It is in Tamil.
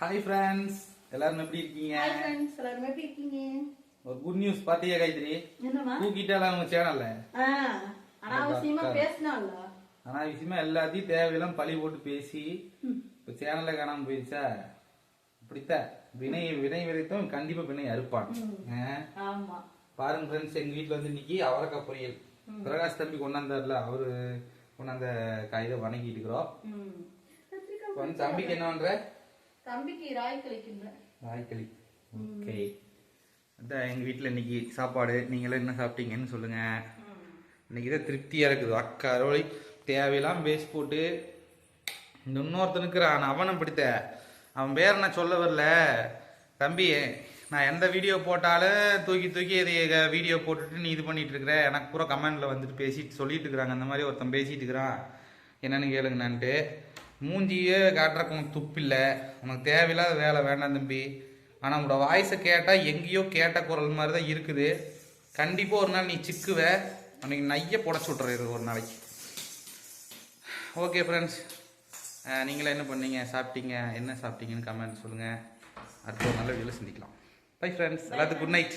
ஹாய் ஃப்ரெண்ட்ஸ் எல்லாரும் எப்படி இருக்கீங்க? ஹாய் ஃப்ரெண்ட்ஸ் எல்லாரும் எப்படி இருக்கீங்க? ஒரு குட் நியூஸ் பாத்தியா என்னமா தூக்கிட்டால உங்க சேனல்ல. அனாவசியமா பேசினால ஆனா விஷயமா எல்லாத்தையும் தேவையெல்லாம் பழி போட்டு பேசி இப்ப சேனல்ல காணாம போயிடுச்சா இப்படித்தான் வினை வினை விதைத்தவன் கண்டிப்பா வினை அறுப்பான். பாருங்க ஃப்ரெண்ட்ஸ் எங்க வீட்ல வந்து இன்னைக்கு அவரக்காய் பொரியல். பிரகாஷ் தம்பி கொண்டாந்தாருல அவரு கொண்டாந்த காய் தான் வணங்கிட்டு இருக்கிறோம். தம்பிக்கு என்ன பண்ற? தம்பிக்கு ராய் கழிக்கின்ற. ராய்களி ஓகே. அதான் எங்கள் வீட்டில் இன்னைக்கு சாப்பாடு. நீங்களும் என்ன சாப்பிட்டீங்கன்னு சொல்லுங்க. இன்னைக்கு தான் திருப்தியாக இருக்குது. அக்கா அரோளி தேவையெல்லாம் பேசி போட்டு. இந்த இன்னொருத்தன் இருக்கிறான். அவனை பிடித்த. அவன் பேர் நான் சொல்ல வரல. தம்பி நான் எந்த வீடியோ போட்டாலும் தூக்கி தூக்கி இதை வீடியோ போட்டுட்டு நீ இது பண்ணிட்டு இருக்கிற. எனக்கு பூரா கமெண்ட்ல வந்துட்டு பேசிட்டு சொல்லிட்டு இருக்கிறாங்க. அந்த மாதிரி ஒருத்தன் பேசிட்டு இருக்கிறான். என்னன்னு கேளுங்கண்ணான்ட்டு மூஞ்சியே காட்டுறக்கு உனக்கு துப்பில்லை. உனக்கு தேவையில்லாத வேலை வேண்டாம் தம்பி. ஆனால் உங்களோட வாய்ஸை கேட்டால் எங்கேயோ கேட்ட குரல் மாதிரி தான் இருக்குது. கண்டிப்பாக ஒரு நாள் நீ சிக்குவ. அன்னைக்கு நைய புடச்சி விட்றது ஒரு நாளைக்கு. ஓகே ஃப்ரெண்ட்ஸ் நீங்களே என்ன பண்ணீங்க? சாப்பிட்டீங்க? என்ன சாப்பிட்டீங்கன்னு கமெண்ட் சொல்லுங்கள் அடுத்த ஒரு நல்ல வீடியோவில் சந்திக்கலாம். பை ஃப்ரெண்ட்ஸ் எல்லாத்துக்கும் குட் நைட்